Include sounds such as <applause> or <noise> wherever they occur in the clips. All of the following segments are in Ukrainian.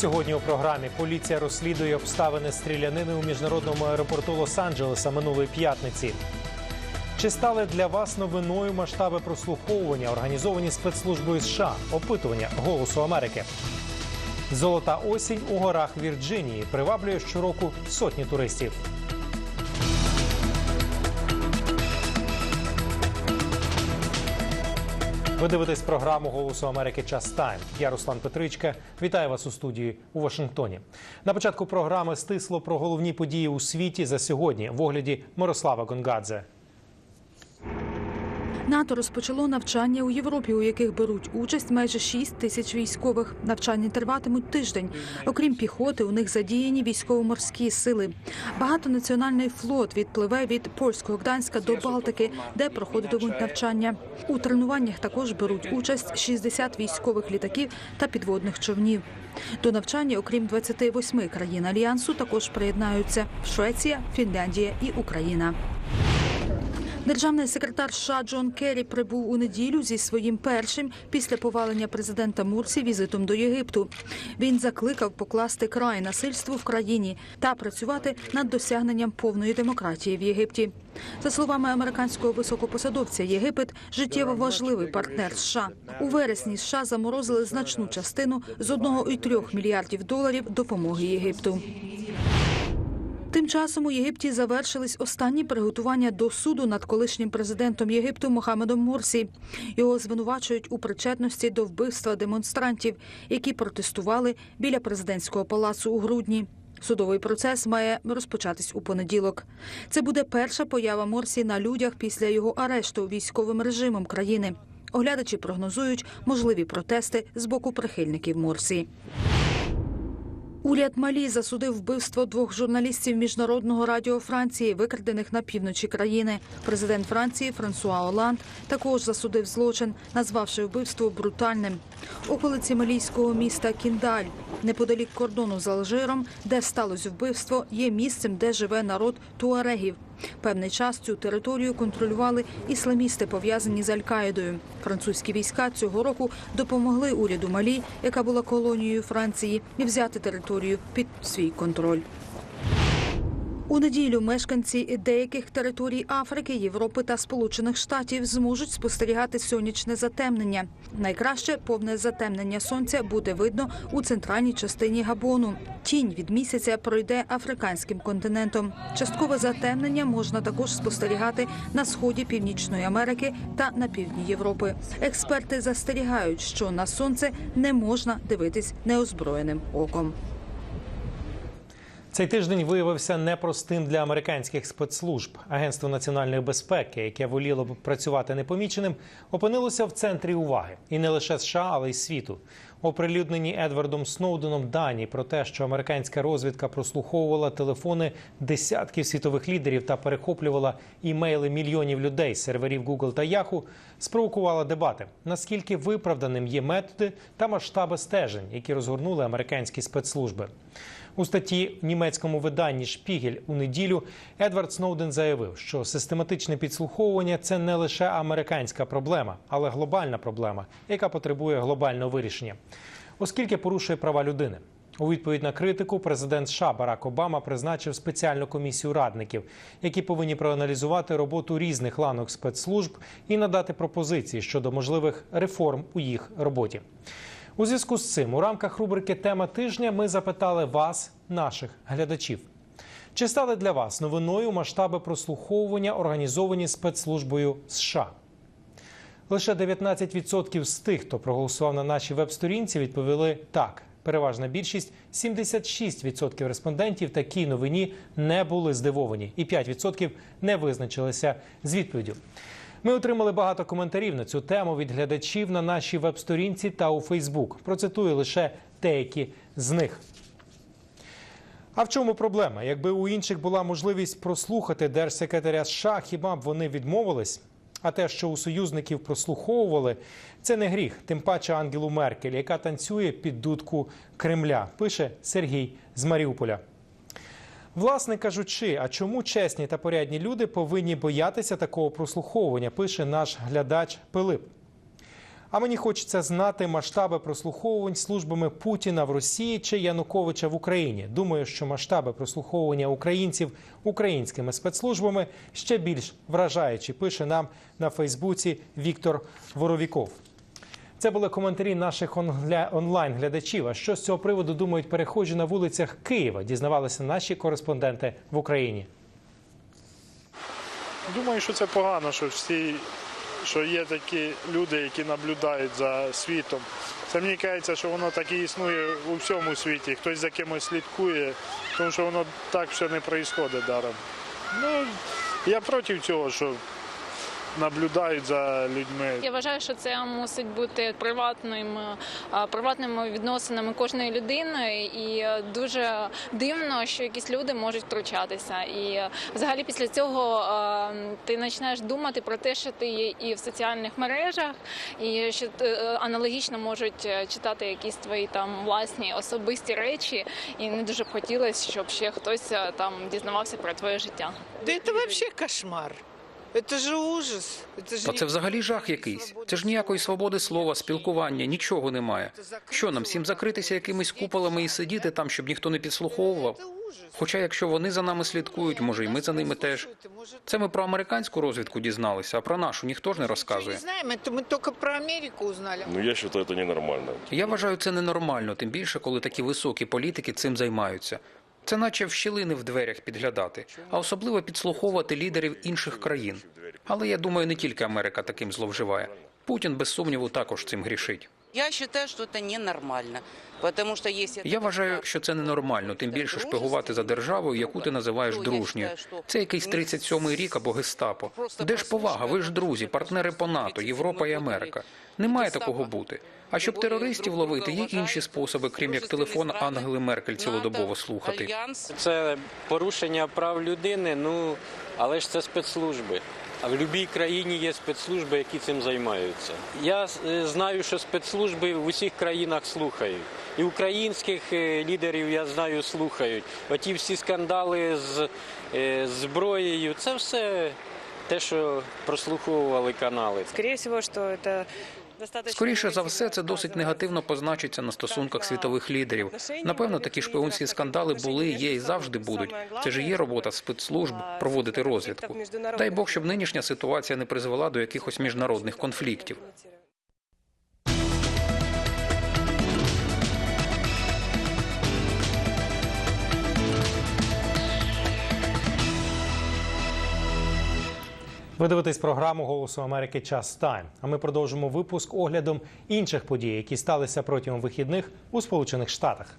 Сьогодні у програмі поліція розслідує обставини стрілянини у міжнародному аеропорту Лос-Анджелеса минулої п'ятниці. Чи стали для вас новиною масштаби прослуховування, організовані спецслужбою США, опитування Голосу Америки? Золота осінь у горах Вірджинії приваблює щороку сотні туристів. Ви дивитесь програму Голосу Америки Час Тайм. Я Руслан Петричка. Вітаю вас у студії у Вашингтоні. На початку програми стисло про головні події у світі за сьогодні в огляді Мирослава Гонгадзе. НАТО розпочало навчання у Європі, у яких беруть участь майже 6 тисяч військових. Навчання триватимуть тиждень. Окрім піхоти, у них задіяні військово-морські сили. Багатонаціональний флот відпливе від польського Гданська до Балтики, де проходитимуть навчання. У тренуваннях також беруть участь 60 військових літаків та підводних човнів. До навчання, окрім 28 країн альянсу, також приєднаються Швеція, Фінляндія і Україна. Державний секретар США Джон Керрі прибув у неділю зі своїм першим після повалення президента Мурсі візитом до Єгипту. Він закликав покласти край насильству в країні та працювати над досягненням повної демократії в Єгипті. За словами американського високопосадовця, Єгипет життєво важливий партнер США. У вересні США заморозили значну частину з 1,3 мільярдів доларів допомоги Єгипту. Тим часом у Єгипті завершились останні приготування до суду над колишнім президентом Єгипту Мохамедом Мурсі. Його звинувачують у причетності до вбивства демонстрантів, які протестували біля президентського палацу у грудні. Судовий процес має розпочатись у понеділок. Це буде перша поява Морсі на людях після його арешту військовим режимом країни. Оглядачі прогнозують можливі протести з боку прихильників Морсі. Уряд Малі засудив вбивство двох журналістів міжнародного радіо Франції, викрадених на півночі країни. Президент Франції Франсуа Оланд також засудив злочин, назвавши вбивство брутальним. Околиці малійського міста Кіндаль, неподалік кордону з Алжиром, де сталося вбивство, є місцем, де живе народ туарегів. Певний час цю територію контролювали ісламісти, пов'язані з Аль-Каїдою. Французькі війська цього року допомогли уряду Малі, яка була колонією Франції, і взяти територію під свій контроль. У неділю мешканці деяких територій Африки, Європи та Сполучених Штатів зможуть спостерігати сонячне затемнення. Найкраще повне затемнення сонця буде видно у центральній частині Габону. Тінь від місяця пройде африканським континентом. Часткове затемнення можна також спостерігати на сході Північної Америки та на півдні Європи. Експерти застерігають, що на сонце не можна дивитись неозброєним оком. Цей тиждень виявився непростим для американських спецслужб. Агентство національної безпеки, яке воліло б працювати непоміченим, опинилося в центрі уваги і не лише США, але й світу. Оприлюднені Едвардом Сноуденом дані про те, що американська розвідка прослуховувала телефони десятків світових лідерів та перехоплювала імейли мільйонів людей з серверів Google та Yahoo, спровокувала дебати. Наскільки виправданим є методи та масштаби стежень, які розгорнули американські спецслужби. У статті німецькому виданні Шпігель у неділю Едвард Сноуден заявив, що систематичне підслуховування це не лише американська проблема, але глобальна проблема, яка потребує глобального вирішення, оскільки порушує права людини. У відповідь на критику президент США Барак Обама призначив спеціальну комісію радників, які повинні проаналізувати роботу різних ланок спецслужб і надати пропозиції щодо можливих реформ у їх роботі. У зв'язку з цим у рамках рубрики Тема тижня ми запитали вас, наших глядачів. Чи стали для вас новиною масштаби прослуховування, організовані спецслужбою США? Лише 19% з тих, хто проголосував на нашій веб-сторінці, відповіли так. Переважна більшість 76% респондентів такій новині не були здивовані, і 5% не визначилися з відповіддю. Ми отримали багато коментарів на цю тему від глядачів на нашій веб-сторінці та у Фейсбук. Процитую лише деякі з них. А в чому проблема? Якби у інших була можливість прослухати держсекретаря США, хіба б вони відмовились? А те, що у союзників прослуховували, це не гріх, тим паче Ангелу Меркель, яка танцює під дудку Кремля, пише Сергій з Маріуполя. Власне кажучи, а чому чесні та порядні люди повинні боятися такого прослуховування? Пише наш глядач Пилип. А мені хочеться знати масштаби прослуховувань службами Путіна в Росії чи Януковича в Україні. Думаю, що масштаби прослуховування українців українськими спецслужбами ще більш вражаючі. Пише нам на Фейсбуці Віктор Воровіков. Це були коментарі наших онлайн-глядачів. А що з цього приводу думають перехожі на вулицях Києва? Дізнавалися наші кореспонденти в Україні. Думаю, що це погано, що всі, що є такі люди, які наблюдають за світом. Це мені кажеться, що воно так і існує у всьому світі. Хтось за кимось слідкує, тому що воно так все не відбувається даром. Ну, я проти цього, що наблюдають за людьми. Я вважаю, що це мусить бути приватним, е, приватними відносинами кожної людини, і е, дуже дивно, що якісь люди можуть втручатися. І е, взагалі після цього ти починаєш думати про те, що ти є і в соціальних мережах, і що аналогічно можуть читати якісь твої там власні особисті речі, і не дуже б хотілося, щоб ще хтось там дізнавався про твоє життя. Да это вообще кошмар. Это же ужас. Это же Та це взагалі жах якийсь. Це ж ніякої свободи слова, спілкування, нічого немає. Що нам всім закритися якимись куполами і сидіти там, щоб ніхто не підслуховував? Хоча, якщо вони за нами слідкують, може, і ми за ними теж. Це ми про американську розвідку дізналися, а про нашу ніхто ж не Мы не розказує. знаем, это мы только про Америку узнали. Ну, я считаю, это ненормально. Я вважаю це ненормально, тим більше, коли такі високі політики цим займаються. Це наче в щілини в дверях підглядати, а особливо підслуховувати лідерів інших країн. Але я думаю, не тільки Америка таким зловживає. Путін без сумніву також цим грішить. Я считаю, что это ненормально, потому что если... Я вважаю, що це ненормально, тим більше шпигувати за державою, яку ти називаєш дружньою. Це якийсь 37-й рік або гестапо. Де ж повага? Ви ж друзі, партнери по НАТО, Європа і Америка. Не має такого бути. А щоб терористів ловити, є інші способи, крім як телефон Ангели Меркель цілодобово слухати. Це порушення прав людини, ну але ж це спецслужби. А в будь-якій країні є спецслужби, які цим займаються. Я е, знаю, що спецслужби в усіх країнах слухають. І українських е, лідерів я знаю слухають. Оті всі скандали з е, зброєю, це все те, що прослуховували канали. Скоріше что это достаточно... Скоріше за все, це досить негативно позначиться на стосунках світових лідерів. Напевно, такі шпигунські скандали були, є і завжди будуть. Це ж є робота спецслужб проводити розвідку. Дай Бог, щоб нинішня ситуація не призвела до якихось міжнародних конфліктів. Ви дивитесь програму Голосу Америки Час Тайм. А ми продовжимо випуск оглядом інших подій, які сталися протягом вихідних у Сполучених Штатах.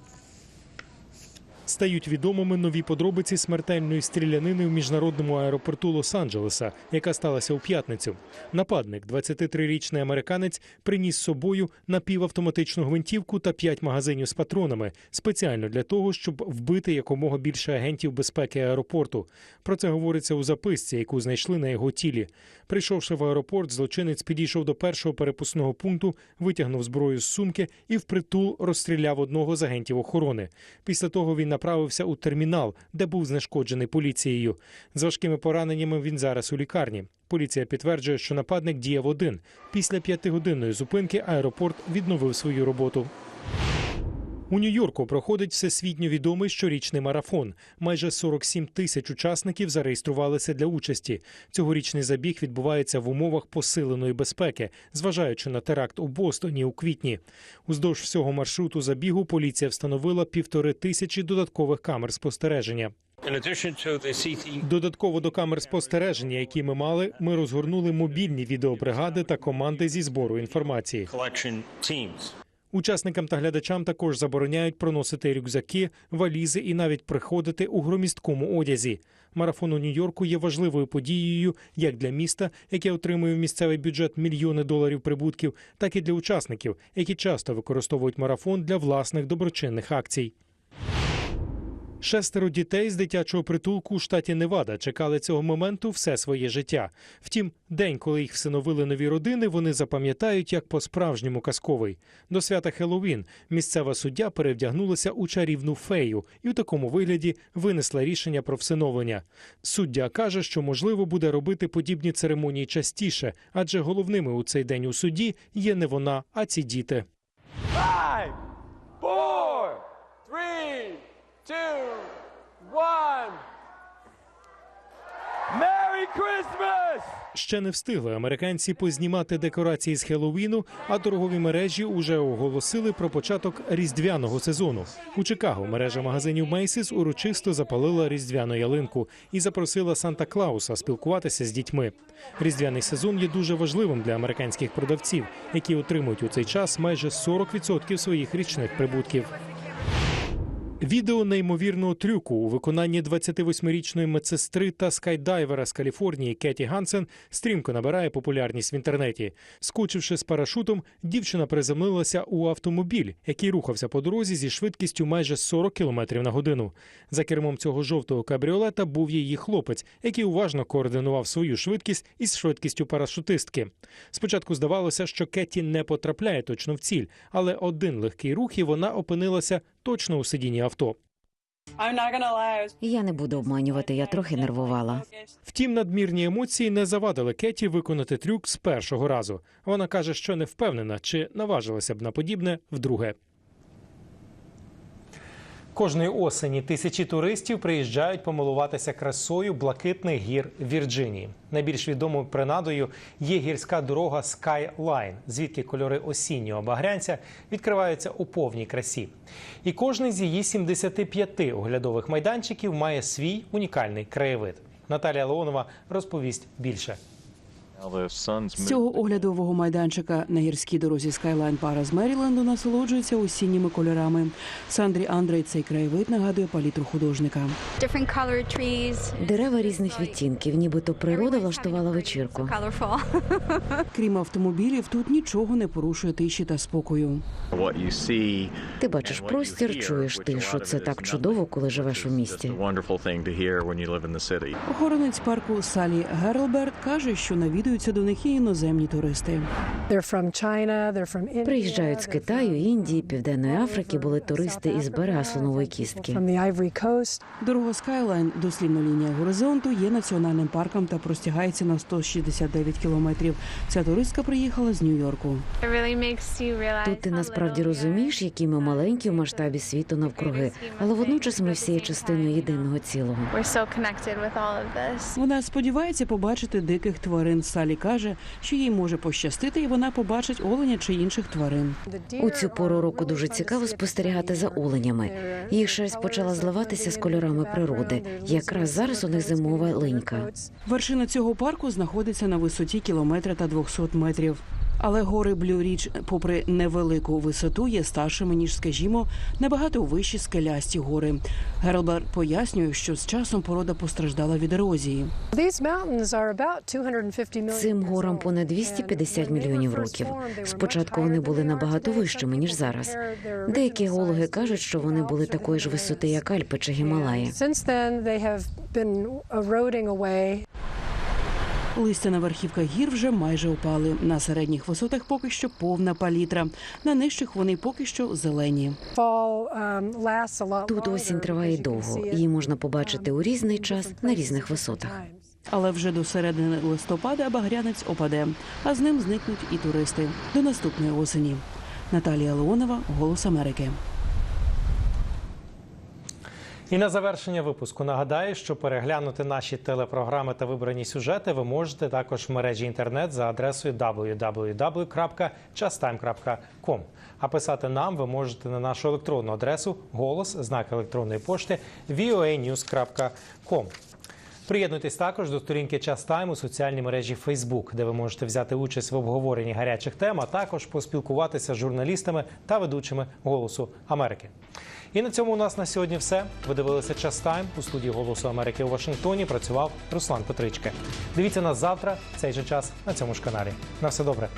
Стають відомими нові подробиці смертельної стрілянини в міжнародному аеропорту Лос-Анджелеса, яка сталася у п'ятницю. Нападник, 23-річний американець, приніс з собою напівавтоматичну гвинтівку та п'ять магазинів з патронами спеціально для того, щоб вбити якомога більше агентів безпеки аеропорту. Про це говориться у записці, яку знайшли на його тілі. Прийшовши в аеропорт, злочинець підійшов до першого перепускного пункту, витягнув зброю з сумки і впритул розстріляв одного з агентів охорони. Після того він направився у термінал, де був знешкоджений поліцією. З важкими пораненнями він зараз у лікарні. Поліція підтверджує, що нападник діяв один. Після п'ятигодинної зупинки аеропорт відновив свою роботу. У Нью-Йорку проходить всесвітньо відомий щорічний марафон. Майже 47 тисяч учасників зареєструвалися для участі. Цьогорічний забіг відбувається в умовах посиленої безпеки, зважаючи на теракт у Бостоні у квітні. Уздовж всього маршруту забігу поліція встановила півтори тисячі додаткових камер спостереження. Додатково до камер спостереження, які ми мали, ми розгорнули мобільні відеобригади та команди зі збору інформації. Учасникам та глядачам також забороняють проносити рюкзаки, валізи і навіть приходити у громісткому одязі. Марафон у Нью-Йорку є важливою подією як для міста, яке отримує в місцевий бюджет мільйони доларів прибутків, так і для учасників, які часто використовують марафон для власних доброчинних акцій. Шестеро дітей з дитячого притулку у штаті Невада чекали цього моменту все своє життя. Втім, день, коли їх всиновили нові родини, вони запам'ятають як по-справжньому казковий. До свята Хеллоуін місцева суддя перевдягнулася у чарівну фею і у такому вигляді винесла рішення про всиновлення. Суддя каже, що можливо буде робити подібні церемонії частіше, адже головними у цей день у суді є не вона, а ці діти. Two, one. Merry Christmas! Ще не встигли американці познімати декорації з Хеллоуіну, а торгові мережі уже оголосили про початок різдвяного сезону. У Чикаго мережа магазинів Мейсіс урочисто запалила різдвяну ялинку і запросила Санта Клауса спілкуватися з дітьми. Різдвяний сезон є дуже важливим для американських продавців, які отримують у цей час майже 40% своїх річних прибутків. Відео неймовірного трюку у виконанні 28-річної медсестри та скайдайвера з Каліфорнії Кеті Гансен стрімко набирає популярність в інтернеті. Скочивши з парашутом, дівчина приземлилася у автомобіль, який рухався по дорозі зі швидкістю майже 40 км на годину. За кермом цього жовтого кабріолета був її хлопець, який уважно координував свою швидкість із швидкістю парашутистки. Спочатку здавалося, що Кеті не потрапляє точно в ціль, але один легкий рух і вона опинилася точно у сидінні авто. Я не буду обманювати, я трохи нервувала. Втім, надмірні емоції не завадили Кеті виконати трюк з першого разу. Вона каже, що не впевнена, чи наважилася б на подібне вдруге. Кожної осені тисячі туристів приїжджають помилуватися красою блакитних гір Вірджинії. Найбільш відомою принадою є гірська дорога Skyline, звідки кольори осіннього багрянця відкриваються у повній красі. І кожний з її 75 оглядових майданчиків має свій унікальний краєвид. Наталія Леонова розповість більше. З цього оглядового майданчика на гірській дорозі Скайлайн пара з Меріленду насолоджується осінніми кольорами. Сандрі Андрей цей краєвид нагадує палітру художника. Дерева різних відтінків, нібито природа влаштувала вечірку. <laughs> Крім автомобілів, тут нічого не порушує тиші та спокою. Ти бачиш простір, чуєш тишу. Це так чудово, коли живеш у місті. Охоронець парку Салі Герлберт каже, що навідуються до них і іноземні туристи. Приїжджають з Китаю, Індії, Південної Африки. Були туристи із берега слонової кістки. Дорога Скайлайн, дослівна лінія горизонту, є національним парком та простягається на 169 кілометрів. Ця туристка приїхала з Нью-Йорку. Тут ти насправді розумієш, які ми маленькі в масштабі світу навкруги, але водночас ми всі є частиною єдиного цілого. Вона сподівається побачити диких тварин. Салі каже, що їй може пощастити, і вона побачить оленя чи інших тварин. У цю пору року дуже цікаво спостерігати за оленями. Їх шерсть почала зливатися з кольорами природи. Якраз зараз у них зимова линька. Вершина цього парку знаходиться на висоті кілометра та 200 метрів. Але гори Блю Річ, попри невелику висоту, є старшими ніж, скажімо, набагато вищі скелясті гори. Герлберт пояснює, що з часом порода постраждала від ерозії. Цим горам понад 250 мільйонів років. Спочатку вони були набагато вищими ніж зараз. Деякі геологи кажуть, що вони були такої ж висоти, як Альпи чи Гімалаї. Листя на верхівках гір вже майже опали. На середніх висотах поки що повна палітра. На нижчих вони поки що зелені. Тут осінь триває довго. Її можна побачити у різний час на різних висотах. Але вже до середини листопада багрянець опаде, а з ним зникнуть і туристи. До наступної осені. Наталія Леонова, Голос Америки. І на завершення випуску нагадаю, що переглянути наші телепрограми та вибрані сюжети ви можете також в мережі інтернет за адресою www.chastime.com. А писати нам ви можете на нашу електронну адресу голос знак електронної пошти voanews.com. Приєднуйтесь також до сторінки Час Тайм у соціальній мережі Facebook, де ви можете взяти участь в обговоренні гарячих тем, а також поспілкуватися з журналістами та ведучими Голосу Америки. І на цьому у нас на сьогодні все. Ви дивилися Час Тайм у студії Голосу Америки у Вашингтоні. Працював Руслан Петрички. Дивіться нас завтра в цей же час на цьому ж каналі. На все добре.